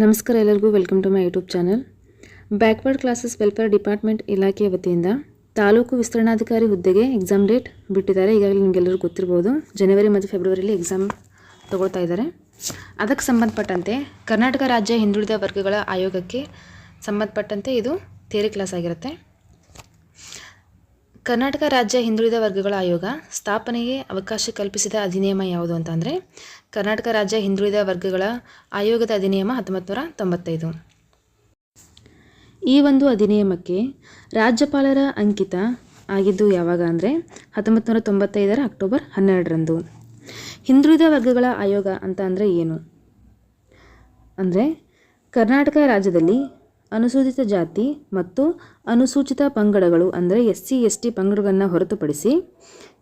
ನಮಸ್ಕಾರ ಎಲ್ಲರಿಗೂ welcome to my YouTube channel backward classes welfare department ಇಲಾಖೆಯ ವತಿಯಿಂದ ತಾಲೂಕು ವಿಸ್ತರಣಾಧಿಕಾರಿ ಹುದ್ದೆಗೆ ಎಕ್ಸಾಮ್ ಡೇಟ್ ಬಿಟ್ಟಿದ್ದಾರೆ. ಈಗಾಗಲೇ ನಿಮಗೆಲ್ಲರಿಗೂ ಗೊತ್ತಿರ್ಬೋದು ಜನವರಿ ಮತ್ತು ಫೆಬ್ರವರಿಲಿ ಎಕ್ಸಾಮ್ ತೊಗೊಳ್ತಾ ಇದ್ದಾರೆ. ಅದಕ್ಕೆ ಸಂಬಂಧಪಟ್ಟಂತೆ ಕರ್ನಾಟಕ ರಾಜ್ಯ ಹಿಂದುಳಿದ ವರ್ಗಗಳ ಆಯೋಗಕ್ಕೆ ಸಂಬಂಧಪಟ್ಟಂತೆ ಇದು ಥಿಯರಿ ಕ್ಲಾಸ್ ಆಗಿರುತ್ತೆ. ಕರ್ನಾಟಕ ರಾಜ್ಯ ಹಿಂದುಳಿದ ವರ್ಗಗಳ ಆಯೋಗ ಸ್ಥಾಪನೆಗೆ ಅವಕಾಶ ಕಲ್ಪಿಸಿದ ಅಧಿನಿಯಮ ಯಾವುದು ಅಂತಂದರೆ ಕರ್ನಾಟಕ ರಾಜ್ಯ ಹಿಂದುಳಿದ ವರ್ಗಗಳ ಆಯೋಗದ ಅಧಿನಿಯಮ ಹತ್ತೊಂಬತ್ತು ತೊಂಬತ್ತೈದು. ಈ ಒಂದು ಅಧಿನಿಯಮಕ್ಕೆ ರಾಜ್ಯಪಾಲರ ಅಂಕಿತ ಆಗಿದ್ದು ಯಾವಾಗ ಅಂದರೆ ಹತ್ತೊಂಬತ್ತು ತೊಂಬತ್ತೈದರ ಅಕ್ಟೋಬರ್ ಹನ್ನೆರಡರಂದು. ಹಿಂದುಳಿದ ವರ್ಗಗಳ ಆಯೋಗ ಅಂತ ಅಂದರೆ ಏನು? ಅಂದರೆ ಕರ್ನಾಟಕ ರಾಜ್ಯದಲ್ಲಿ ಅನುಸೂಚಿತ ಜಾತಿ ಮತ್ತು ಅನುಸೂಚಿತ ಪಂಗಡಗಳು ಅಂದರೆ ಎಸ್ ಸಿ, ಎಸ್ ಟಿ ಪಂಗಡಗಳನ್ನು ಹೊರತುಪಡಿಸಿ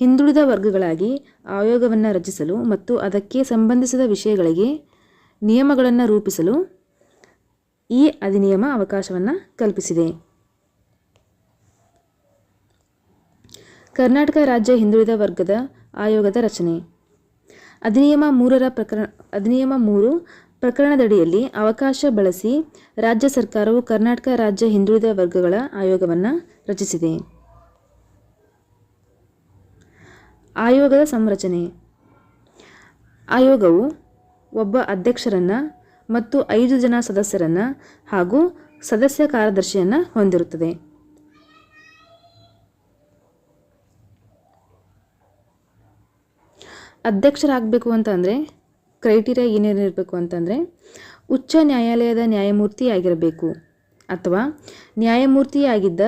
ಹಿಂದುಳಿದ ವರ್ಗಗಳಾಗಿ ಆಯೋಗವನ್ನು ರಚಿಸಲು ಮತ್ತು ಅದಕ್ಕೆ ಸಂಬಂಧಿಸಿದ ವಿಷಯಗಳಿಗೆ ನಿಯಮಗಳನ್ನು ರೂಪಿಸಲು ಈ ಅಧಿನಿಯಮ ಅವಕಾಶವನ್ನು ಕಲ್ಪಿಸಿದೆ. ಕರ್ನಾಟಕ ರಾಜ್ಯ ಹಿಂದುಳಿದ ವರ್ಗದ ಆಯೋಗದ ರಚನೆ. ಅಧಿನಿಯಮ ಮೂರರ ಪ್ರಕರಣ, ಅಧಿನಿಯಮ ಮೂರು ಪ್ರಕರಣದಡಿಯಲ್ಲಿ ಅವಕಾಶ ಬಳಸಿ ರಾಜ್ಯ ಸರ್ಕಾರವು ಕರ್ನಾಟಕ ರಾಜ್ಯ ಹಿಂದುಳಿದ ವರ್ಗಗಳ ಆಯೋಗವನ್ನು ರಚಿಸಿದೆ. ಆಯೋಗದ ಸಂರಚನೆ. ಆಯೋಗವು ಒಬ್ಬ ಅಧ್ಯಕ್ಷರನ್ನು ಮತ್ತು ಐದು ಜನ ಸದಸ್ಯರನ್ನು ಹಾಗೂ ಸದಸ್ಯ ಕಾರ್ಯದರ್ಶಿಯನ್ನು ಹೊಂದಿರುತ್ತದೆ. ಅಧ್ಯಕ್ಷರಾಗಬೇಕು ಅಂತಂದರೆ ಕ್ರೈಟೀರಿಯಾ ಏನೇನಿರಬೇಕು ಅಂತಂದರೆ, ಉಚ್ಚ ನ್ಯಾಯಾಲಯದ ನ್ಯಾಯಮೂರ್ತಿಯಾಗಿರಬೇಕು ಅಥವಾ ನ್ಯಾಯಮೂರ್ತಿಯಾಗಿದ್ದ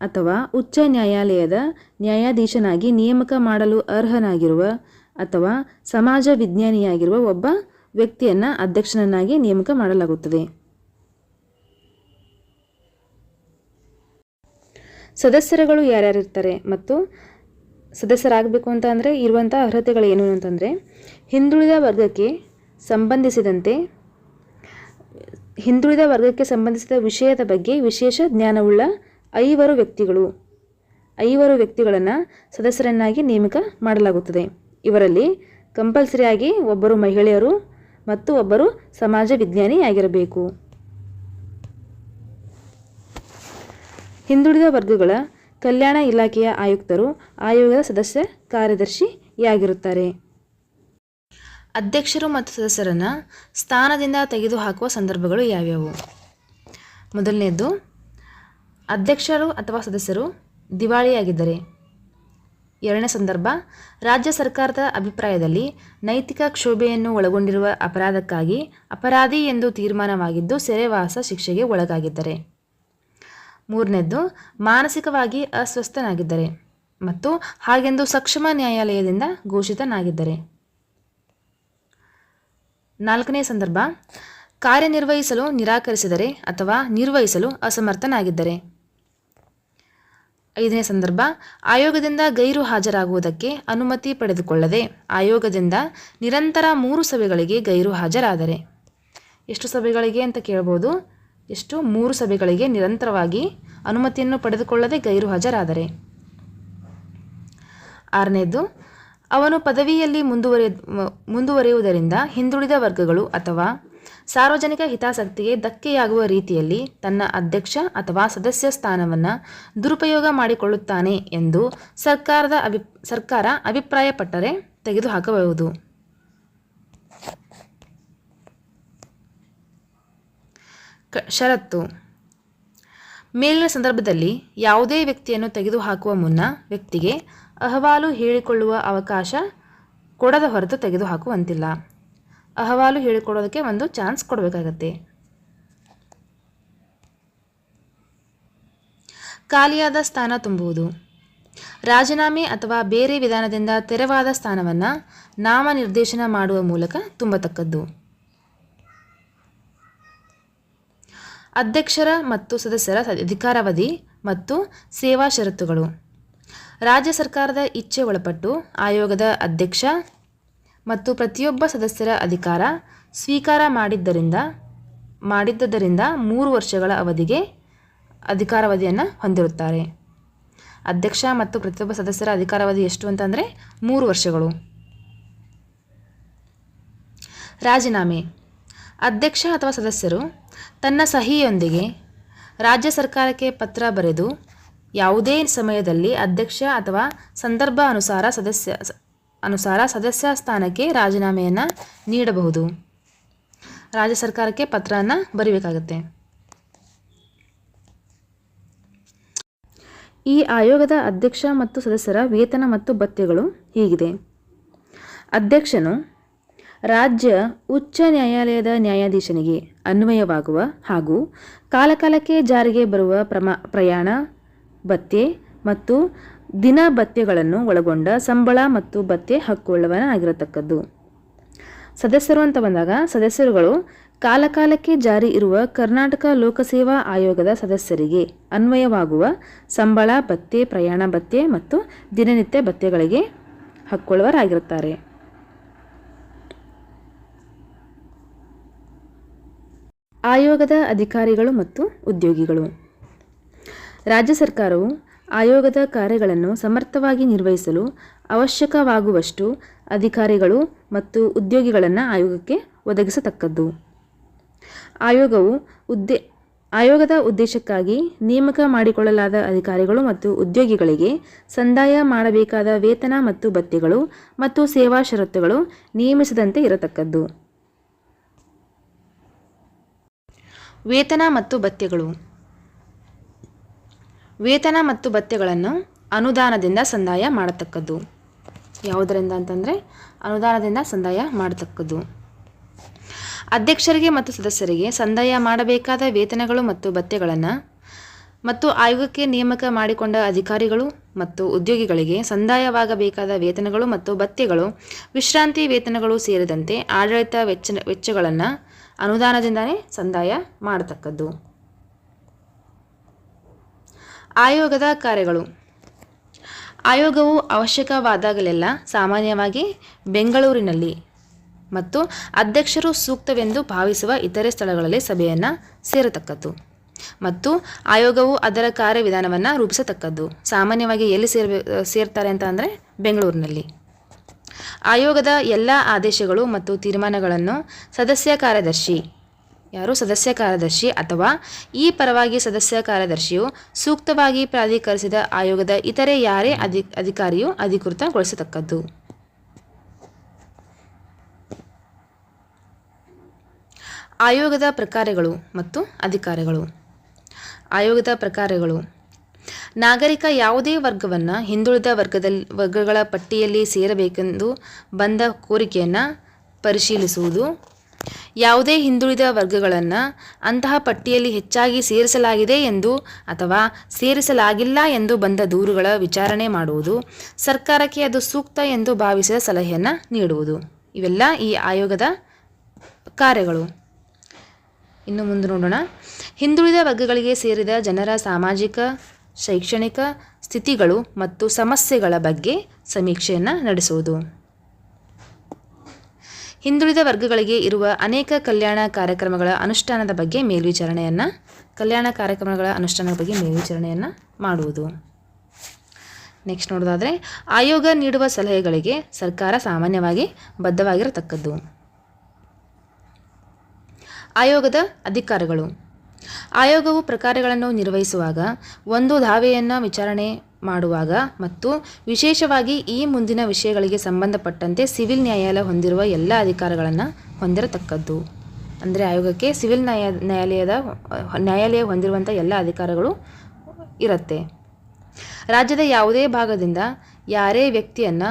ಅಥವಾ ಉಚ್ಚ ನ್ಯಾಯಾಲಯದ ನ್ಯಾಯಾಧೀಶನಾಗಿ ನೇಮಕ ಮಾಡಲು ಅರ್ಹನಾಗಿರುವ ಅಥವಾ ಸಮಾಜ ವಿಜ್ಞಾನಿಯಾಗಿರುವ ಒಬ್ಬ ವ್ಯಕ್ತಿಯನ್ನು ಅಧ್ಯಕ್ಷನನ್ನಾಗಿ ನೇಮಕ ಮಾಡಲಾಗುತ್ತದೆ. ಸದಸ್ಯರುಗಳು ಯಾರ್ಯಾರಿರ್ತಾರೆ ಮತ್ತು ಸದಸ್ಯರಾಗಬೇಕು ಅಂತ ಅಂದರೆ ಇರುವಂಥ ಅರ್ಹತೆಗಳು ಏನು ಅಂತಂದರೆ ಹಿಂದುಳಿದ ವರ್ಗಕ್ಕೆ ಸಂಬಂಧಿಸಿದಂತೆ, ಹಿಂದುಳಿದ ವರ್ಗಕ್ಕೆ ಸಂಬಂಧಿಸಿದ ವಿಷಯದ ಬಗ್ಗೆ ವಿಶೇಷ ಜ್ಞಾನವುಳ್ಳ ಐವರು ವ್ಯಕ್ತಿಗಳು. ಐವರು ವ್ಯಕ್ತಿಗಳನ್ನು ಸದಸ್ಯರನ್ನಾಗಿ ನೇಮಕ ಮಾಡಲಾಗುತ್ತದೆ. ಇವರಲ್ಲಿ ಕಂಪಲ್ಸರಿಯಾಗಿ ಒಬ್ಬರು ಮಹಿಳೆಯರು ಮತ್ತು ಒಬ್ಬರು ಸಮಾಜ ವಿಜ್ಞಾನಿಯಾಗಿರಬೇಕು ಹಿಂದುಳಿದ ವರ್ಗಗಳ ಕಲ್ಯಾಣ ಇಲಾಖೆಯ ಆಯುಕ್ತರು ಆಯೋಗದ ಸದಸ್ಯ ಕಾರ್ಯದರ್ಶಿಯಾಗಿರುತ್ತಾರೆ. ಅಧ್ಯಕ್ಷರು ಮತ್ತು ಸದಸ್ಯರನ್ನು ಸ್ಥಾನದಿಂದ ತೆಗೆದುಹಾಕುವ ಸಂದರ್ಭಗಳು ಯಾವ್ಯಾವು? ಮೊದಲನೆಯದು ಅಧ್ಯಕ್ಷರು ಅಥವಾ ಸದಸ್ಯರು ದಿವಾಳಿಯಾಗಿದ್ದರೆ. ಎರಡನೇ ಸಂದರ್ಭ, ರಾಜ್ಯ ಸರ್ಕಾರದ ಅಭಿಪ್ರಾಯದಲ್ಲಿ ನೈತಿಕ ಕ್ಷೋಭೆಯನ್ನು ಒಳಗೊಂಡಿರುವ ಅಪರಾಧಕ್ಕಾಗಿ ಅಪರಾಧಿ ಎಂದು ತೀರ್ಮಾನವಾಗಿದ್ದು ಸೆರೆವಾಸ ಶಿಕ್ಷೆಗೆ ಒಳಗಾಗಿದ್ದರೆ. ಮೂರನೇದ್ದು, ಮಾನಸಿಕವಾಗಿ ಅಸ್ವಸ್ಥನಾಗಿದ್ದರೆ ಮತ್ತು ಹಾಗೆಂದು ಸಕ್ಷಮ ನ್ಯಾಯಾಲಯದಿಂದ ಘೋಷಿತನಾಗಿದ್ದರೆ. ನಾಲ್ಕನೇ ಸಂದರ್ಭ. ಕಾರ್ಯನಿರ್ವಹಿಸಲು ನಿರಾಕರಿಸಿದರೆ ಅಥವಾ ನಿರ್ವಹಿಸಲು ಅಸಮರ್ಥನಾಗಿದ್ದರೆ. ಐದನೇ ಸಂದರ್ಭ. ಆಯೋಗದಿಂದ ಗೈರು ಹಾಜರಾಗುವುದಕ್ಕೆ ಅನುಮತಿ ಪಡೆದುಕೊಳ್ಳದೆ ಆಯೋಗದಿಂದ ನಿರಂತರ ಮೂರು ಸಭೆಗಳಿಗೆ ಗೈರು ಹಾಜರಾದರೆ. ಎಷ್ಟು ಸಭೆಗಳಿಗೆ ಅಂತ ಕೇಳ್ಬೋದು. ಎಷ್ಟು? ಮೂರು ಸಭೆಗಳಿಗೆ ನಿರಂತರವಾಗಿ ಅನುಮತಿಯನ್ನು ಪಡೆದುಕೊಳ್ಳದೆ ಗೈರು ಹಾಜರಾದರೆ. ಆರನೇದು. ಅವನು ಪದವಿಯಲ್ಲಿ ಮುಂದುವರಿ ಮುಂದುವರಿಯುವುದರಿಂದ ಹಿಂದುಳಿದ ವರ್ಗಗಳು ಅಥವಾ ಸಾರ್ವಜನಿಕ ಹಿತಾಸಕ್ತಿಗೆ ಧಕ್ಕೆಯಾಗುವ ರೀತಿಯಲ್ಲಿ ತನ್ನ ಅಧ್ಯಕ್ಷ ಅಥವಾ ಸದಸ್ಯ ಸ್ಥಾನವನ್ನು ದುರುಪಯೋಗ ಮಾಡಿಕೊಳ್ಳುತ್ತಾನೆ ಎಂದು ಸರ್ಕಾರದ ಅಭಿ ಸರ್ಕಾರ ಅಭಿಪ್ರಾಯಪಟ್ಟರೆ ತೆಗೆದುಹಾಕಬಹುದು. ಷರತ್ತು. ಮೇಲಿನ ಸಂದರ್ಭದಲ್ಲಿ ಯಾವುದೇ ವ್ಯಕ್ತಿಯನ್ನು ತೆಗೆದುಹಾಕುವ ಮುನ್ನ ವ್ಯಕ್ತಿಗೆ ಅಹವಾಲು ಹೇಳಿಕೊಳ್ಳುವ ಅವಕಾಶ ಕೊಡದ ಹೊರತು ತೆಗೆದುಹಾಕುವಂತಿಲ್ಲ. ಅಹವಾಲು ಹೇಳಿಕೊಡೋದಕ್ಕೆ ಒಂದು ಚಾನ್ಸ್ ಕೊಡಬೇಕಾಗತ್ತೆ. ಖಾಲಿಯಾದ ಸ್ಥಾನ ತುಂಬುವುದು. ರಾಜೀನಾಮೆ ಅಥವಾ ಬೇರೆ ವಿಧಾನದಿಂದ ತೆರವಾದ ಸ್ಥಾನವನ್ನು ನಾಮನಿರ್ದೇಶನ ಮಾಡುವ ಮೂಲಕ ತುಂಬತಕ್ಕದ್ದು. ಅಧ್ಯಕ್ಷರ ಮತ್ತು ಸದಸ್ಯರ ಅಧಿಕಾರಾವಧಿ ಮತ್ತು ಸೇವಾ ಷರತ್ತುಗಳು. ರಾಜ್ಯ ಸರ್ಕಾರದ ಇಚ್ಛೆ ಒಳಪಟ್ಟು ಆಯೋಗದ ಅಧ್ಯಕ್ಷ ಮತ್ತು ಪ್ರತಿಯೊಬ್ಬ ಸದಸ್ಯರ ಅಧಿಕಾರ ಸ್ವೀಕಾರ ಮಾಡಿದ್ದರಿಂದ ಮಾಡಿದ್ದರಿಂದ ಮೂರು ವರ್ಷಗಳ ಅವಧಿಗೆ ಅಧಿಕಾರಾವಧಿಯನ್ನು ಹೊಂದಿರುತ್ತಾರೆ. ಅಧ್ಯಕ್ಷ ಮತ್ತು ಪ್ರತಿಯೊಬ್ಬ ಸದಸ್ಯರ ಅಧಿಕಾರಾವಧಿ ಎಷ್ಟು ಅಂತಂದರೆ ಮೂರು ವರ್ಷಗಳು. ರಾಜೀನಾಮೆ. ಅಧ್ಯಕ್ಷ ಅಥವಾ ಸದಸ್ಯರು ತನ್ನ ಸಹಿಯೊಂದಿಗೆ ರಾಜ್ಯ ಸರ್ಕಾರಕ್ಕೆ ಪತ್ರ ಬರೆದು ಯಾವುದೇ ಸಮಯದಲ್ಲಿ ಅಧ್ಯಕ್ಷ ಅಥವಾ ಸಂದರ್ಭ ಅನುಸಾರ ಸದಸ್ಯ ಅನುಸಾರ ಸದಸ್ಯ ಸ್ಥಾನಕ್ಕೆ ರಾಜೀನಾಮೆಯನ್ನು ನೀಡಬಹುದು. ರಾಜ್ಯ ಸರ್ಕಾರಕ್ಕೆ ಪತ್ರವನ್ನು ಬರೀಬೇಕಾಗತ್ತೆ. ಈ ಆಯೋಗದ ಅಧ್ಯಕ್ಷ ಮತ್ತು ಸದಸ್ಯರ ವೇತನ ಮತ್ತು ಭತ್ಯೆಗಳು ಹೀಗಿದೆ. ಅಧ್ಯಕ್ಷನು ರಾಜ್ಯ ಉಚ್ಚ ನ್ಯಾಯಾಲಯದ ನ್ಯಾಯಾಧೀಶನಿಗೆ ಅನ್ವಯವಾಗುವ ಹಾಗೂ ಕಾಲಕಾಲಕ್ಕೆ ಜಾರಿಗೆ ಬರುವ ಪ್ರಮಾ, ಪ್ರಯಾಣ ಭತ್ಯೆ ಮತ್ತು ದಿನ ಭತ್ಯೆಗಳನ್ನು ಒಳಗೊಂಡ ಸಂಬಳ ಮತ್ತು ಭತ್ಯೆ ಹಕ್ಕುಳ್ಳವನಾಗಿರತಕ್ಕದ್ದು. ಸದಸ್ಯರು ಅಂತ ಬಂದಾಗ ಸದಸ್ಯರುಗಳು ಕಾಲಕಾಲಕ್ಕೆ ಜಾರಿ ಇರುವ ಕರ್ನಾಟಕ ಲೋಕಸೇವಾ ಆಯೋಗದ ಸದಸ್ಯರಿಗೆ ಅನ್ವಯವಾಗುವ ಸಂಬಳ ಭತ್ಯೆ ಪ್ರಯಾಣ ಭತ್ಯೆ ಮತ್ತು ದಿನನಿತ್ಯ ಭತ್ಯೆಗಳಿಗೆ ಹಕ್ಕೊಳ್ಳುವರಾಗಿರುತ್ತಾರೆ. ಆಯೋಗದ ಅಧಿಕಾರಿಗಳು ಮತ್ತು ಉದ್ಯೋಗಿಗಳು. ರಾಜ್ಯ ಸರ್ಕಾರವು ಆಯೋಗದ ಕಾರ್ಯಗಳನ್ನು ಸಮರ್ಥವಾಗಿ ನಿರ್ವಹಿಸಲು ಅವಶ್ಯಕವಾಗುವಷ್ಟು ಅಧಿಕಾರಿಗಳು ಮತ್ತು ಉದ್ಯೋಗಿಗಳನ್ನು ಆಯೋಗಕ್ಕೆ ಒದಗಿಸತಕ್ಕದ್ದು. ಆಯೋಗವು ಉದ್ದೇ, ಆಯೋಗದ ಉದ್ದೇಶಕ್ಕಾಗಿ ನೇಮಕ ಮಾಡಿಕೊಳ್ಳಲಾದ ಅಧಿಕಾರಿಗಳು ಮತ್ತು ಉದ್ಯೋಗಿಗಳಿಗೆ ಸಂದಾಯ ಮಾಡಬೇಕಾದ ವೇತನ ಮತ್ತು ಭತ್ಯೆಗಳು ಮತ್ತು ಸೇವಾ ಷರತ್ತುಗಳು ನಿಯಮಿಸದಂತೆ ಇರತಕ್ಕದ್ದು. ವೇತನ ಮತ್ತು ಭತ್ಯೆಗಳು ವೇತನ ಮತ್ತು ಭತ್ಯೆಗಳನ್ನು ಅನುದಾನದಿಂದ ಸಂದಾಯ ಮಾಡತಕ್ಕದ್ದು. ಯಾವುದರಿಂದ ಅಂತಂದರೆ ಅನುದಾನದಿಂದ ಸಂದಾಯ ಮಾಡತಕ್ಕದ್ದು. ಅಧ್ಯಕ್ಷರಿಗೆ ಮತ್ತು ಸದಸ್ಯರಿಗೆ ಸಂದಾಯ ಮಾಡಬೇಕಾದ ವೇತನಗಳು ಮತ್ತು ಭತ್ಯೆಗಳನ್ನು ಮತ್ತು ಆಯೋಗಕ್ಕೆ ನೇಮಕ ಮಾಡಿಕೊಂಡ ಅಧಿಕಾರಿಗಳು ಮತ್ತು ಉದ್ಯೋಗಿಗಳಿಗೆ ಸಂದಾಯವಾಗಬೇಕಾದ ವೇತನಗಳು ಮತ್ತು ಭತ್ಯೆಗಳು, ವಿಶ್ರಾಂತಿ ವೇತನಗಳು ಸೇರಿದಂತೆ ಆಡಳಿತ ವೆಚ್ಚ ವೆಚ್ಚಗಳನ್ನು ಅನುದಾನದಿಂದಲೇ ಸಂದಾಯ ಮಾಡತಕ್ಕದ್ದು. ಆಯೋಗದ ಕಾರ್ಯಗಳು. ಆಯೋಗವು ಅವಶ್ಯಕವಾದಾಗಲೆಲ್ಲ ಸಾಮಾನ್ಯವಾಗಿ ಬೆಂಗಳೂರಿನಲ್ಲಿ ಮತ್ತು ಅಧ್ಯಕ್ಷರು ಸೂಕ್ತವೆಂದು ಭಾವಿಸುವ ಇತರೆ ಸ್ಥಳಗಳಲ್ಲಿ ಸಭೆಯನ್ನು ಸೇರತಕ್ಕದ್ದು. ಮತ್ತು ಆಯೋಗವು ಅದರ ಕಾರ್ಯವಿಧಾನವನ್ನು ರೂಪಿಸತಕ್ಕದ್ದು. ಸಾಮಾನ್ಯವಾಗಿ ಎಲ್ಲಿ ಸೇರ್ಬೇ, ಸೇರ್ತಾರೆ ಅಂತ ಅಂದರೆ ಬೆಂಗಳೂರಿನಲ್ಲಿ. ಆಯೋಗದ ಎಲ್ಲ ಆದೇಶಗಳು ಮತ್ತು ತೀರ್ಮಾನಗಳನ್ನು ಸದಸ್ಯ ಕಾರ್ಯದರ್ಶಿ ಯಾರು ಸದಸ್ಯ ಕಾರ್ಯದರ್ಶಿ ಅಥವಾ ಈ ಪರವಾಗಿ ಸದಸ್ಯ ಕಾರ್ಯದರ್ಶಿಯು ಸೂಕ್ತವಾಗಿ ಪ್ರಾಧಿಕರಿಸಿದ ಆಯೋಗದ ಇತರೆ ಯಾರೇ ಅಧಿ, ಅಧಿಕಾರಿಯು ಅಧಿಕೃತಗೊಳಿಸತಕ್ಕದ್ದು. ಆಯೋಗದ ಪ್ರಕಾರಗಳು ಮತ್ತು ಅಧಿಕಾರಗಳು. ಆಯೋಗದ ಪ್ರಕಾರಗಳು ನಾಗರಿಕ ಯಾವುದೇ ವರ್ಗವನ್ನು ಹಿಂದುಳಿದ ವರ್ಗದಲ್ಲಿ ವರ್ಗಗಳ ಪಟ್ಟಿಯಲ್ಲಿ ಸೇರಬೇಕೆಂದು ಬಂದ ಕೋರಿಕೆಯನ್ನು ಪರಿಶೀಲಿಸುವುದು ಯಾವುದೇ ಹಿಂದುಳಿದ ವರ್ಗಗಳನ್ನು ಅಂತಹ ಪಟ್ಟಿಯಲ್ಲಿ ಹೆಚ್ಚಾಗಿ ಸೇರಿಸಲಾಗಿದೆ ಎಂದು ಅಥವಾ ಸೇರಿಸಲಾಗಿಲ್ಲ ಎಂದು ಬಂದ ದೂರುಗಳ ವಿಚಾರಣೆ ಮಾಡುವುದು ಸರ್ಕಾರಕ್ಕೆ ಅದು ಸೂಕ್ತ ಎಂದು ಭಾವಿಸಿದ ಸಲಹೆಯನ್ನು ನೀಡುವುದು. ಇವೆಲ್ಲ ಈ ಆಯೋಗದ ಕಾರ್ಯಗಳು. ಇನ್ನು ಮುಂದೆ ನೋಡೋಣ. ಹಿಂದುಳಿದ ವರ್ಗಗಳಿಗೆ ಸೇರಿದ ಜನರ ಸಾಮಾಜಿಕ, ಶೈಕ್ಷಣಿಕ ಸ್ಥಿತಿಗಳು ಮತ್ತು ಸಮಸ್ಯೆಗಳ ಬಗ್ಗೆ ಸಮೀಕ್ಷೆಯನ್ನು ನಡೆಸುವುದು. ಹಿಂದುಳಿದ ವರ್ಗಗಳಿಗೆ ಇರುವ ಅನೇಕ ಕಲ್ಯಾಣ ಕಾರ್ಯಕ್ರಮಗಳ ಅನುಷ್ಠಾನದ ಬಗ್ಗೆ ಮೇಲ್ವಿಚಾರಣೆಯನ್ನು, ಕಲ್ಯಾಣ ಕಾರ್ಯಕ್ರಮಗಳ ಅನುಷ್ಠಾನದ ಬಗ್ಗೆ ಮೇಲ್ವಿಚಾರಣೆಯನ್ನು ಮಾಡುವುದು. ನೆಕ್ಸ್ಟ್ ನೋಡೋದಾದರೆ, ಆಯೋಗ ನೀಡುವ ಸಲಹೆಗಳಿಗೆ ಸರ್ಕಾರ ಸಾಮಾನ್ಯವಾಗಿ ಬದ್ಧವಾಗಿರತಕ್ಕದ್ದು. ಆಯೋಗದ ಅಧಿಕಾರಗಳು. ಆಯೋಗವು ಪ್ರಕಾರಗಳನ್ನು ನಿರ್ವಹಿಸುವಾಗ ಒಂದು ದಾವೆಯನ್ನು ವಿಚಾರಣೆ ಮಾಡುವಾಗ ಮತ್ತು ವಿಶೇಷವಾಗಿ ಈ ಮುಂದಿನ ವಿಷಯಗಳಿಗೆ ಸಂಬಂಧಪಟ್ಟಂತೆ ಸಿವಿಲ್ ನ್ಯಾಯಾಲಯ ಹೊಂದಿರುವ ಎಲ್ಲ ಅಧಿಕಾರಗಳನ್ನು ಹೊಂದಿರತಕ್ಕದ್ದು. ಅಂದರೆ ಆಯೋಗಕ್ಕೆ ಸಿವಿಲ್ ನ್ಯಾಯ, ನ್ಯಾಯಾಲಯದ, ನ್ಯಾಯಾಲಯ ಹೊಂದಿರುವಂಥ ಎಲ್ಲ ಅಧಿಕಾರಗಳು ಇರುತ್ತೆ. ರಾಜ್ಯದ ಯಾವುದೇ ಭಾಗದಿಂದ ಯಾರೇ ವ್ಯಕ್ತಿಯನ್ನು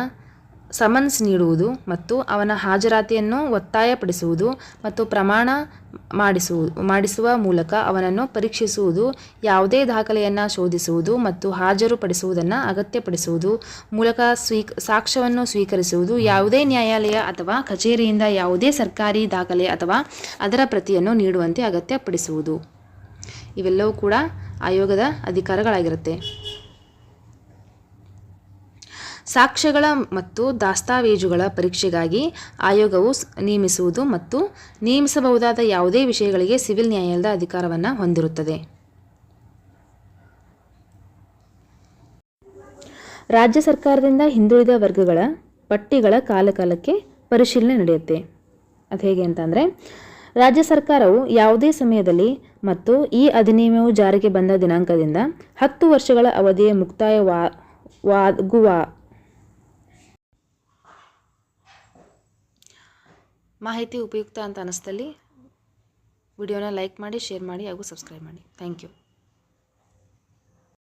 ಸಮನ್ಸ್ ನೀಡುವುದು ಮತ್ತು ಅವನ ಹಾಜರಾತಿಯನ್ನು ಒತ್ತಾಯಪಡಿಸುವುದು ಮತ್ತು ಪ್ರಮಾಣ ಮಾಡಿಸುವ ಮಾಡಿಸುವ ಮೂಲಕ ಅವನನ್ನು ಪರೀಕ್ಷಿಸುವುದು, ಯಾವುದೇ ದಾಖಲೆಯನ್ನು ಶೋಧಿಸುವುದು ಮತ್ತು ಹಾಜರುಪಡಿಸುವುದನ್ನು ಅಗತ್ಯಪಡಿಸುವುದು ಮೂಲಕ ಸ್ವೀಕ್, ಸಾಕ್ಷ್ಯವನ್ನು ಸ್ವೀಕರಿಸುವುದು, ಯಾವುದೇ ನ್ಯಾಯಾಲಯ ಅಥವಾ ಕಚೇರಿಯಿಂದ ಯಾವುದೇ ಸರ್ಕಾರಿ ದಾಖಲೆ ಅಥವಾ ಅದರ ಪ್ರತಿಯನ್ನು ನೀಡುವಂತೆ ಅಗತ್ಯಪಡಿಸುವುದು. ಇವೆಲ್ಲವೂ ಕೂಡ ಆಯೋಗದ ಅಧಿಕಾರಗಳಾಗಿರುತ್ತೆ. ಸಾಕ್ಷ್ಯಗಳ ಮತ್ತು ದಾಸ್ತಾವೇಜುಗಳ ಪರೀಕ್ಷೆಗಾಗಿ ಆಯೋಗವು ನೇಮಿಸುವುದು ಮತ್ತು ನೇಮಿಸಬಹುದಾದ ಯಾವುದೇ ವಿಷಯಗಳಿಗೆ ಸಿವಿಲ್ ನ್ಯಾಯಾಲಯದ ಅಧಿಕಾರವನ್ನು ಹೊಂದಿರುತ್ತದೆ. ರಾಜ್ಯ ಸರ್ಕಾರದಿಂದ ಹಿಂದುಳಿದ ವರ್ಗಗಳ ಪಟ್ಟಿಗಳ ಕಾಲಕಾಲಕ್ಕೆ ಪರಿಶೀಲನೆ ನಡೆಯುತ್ತೆ. ಅದು ಹೇಗೆ ಅಂತಂದರೆ ರಾಜ್ಯ ಸರ್ಕಾರವು ಯಾವುದೇ ಸಮಯದಲ್ಲಿ ಮತ್ತು ಈ ಅಧಿನಿಯಮವು ಜಾರಿಗೆ ಬಂದ ದಿನಾಂಕದಿಂದ ಹತ್ತು ವರ್ಷಗಳ ಅವಧಿಯ ಮುಕ್ತಾಯವಾಗುವ ಮಾಹಿತಿ ಉಪಯುಕ್ತ ಅಂತ ಅನ್ನಿಸ್ತಲ್ಲಿ ವಿಡಿಯೋನ ಲೈಕ್ ಮಾಡಿ ಶೇರ್ ಮಾಡಿ ಹಾಗೂ ಸಬ್ಸ್ಕ್ರೈಬ್ ಮಾಡಿ. Thank you.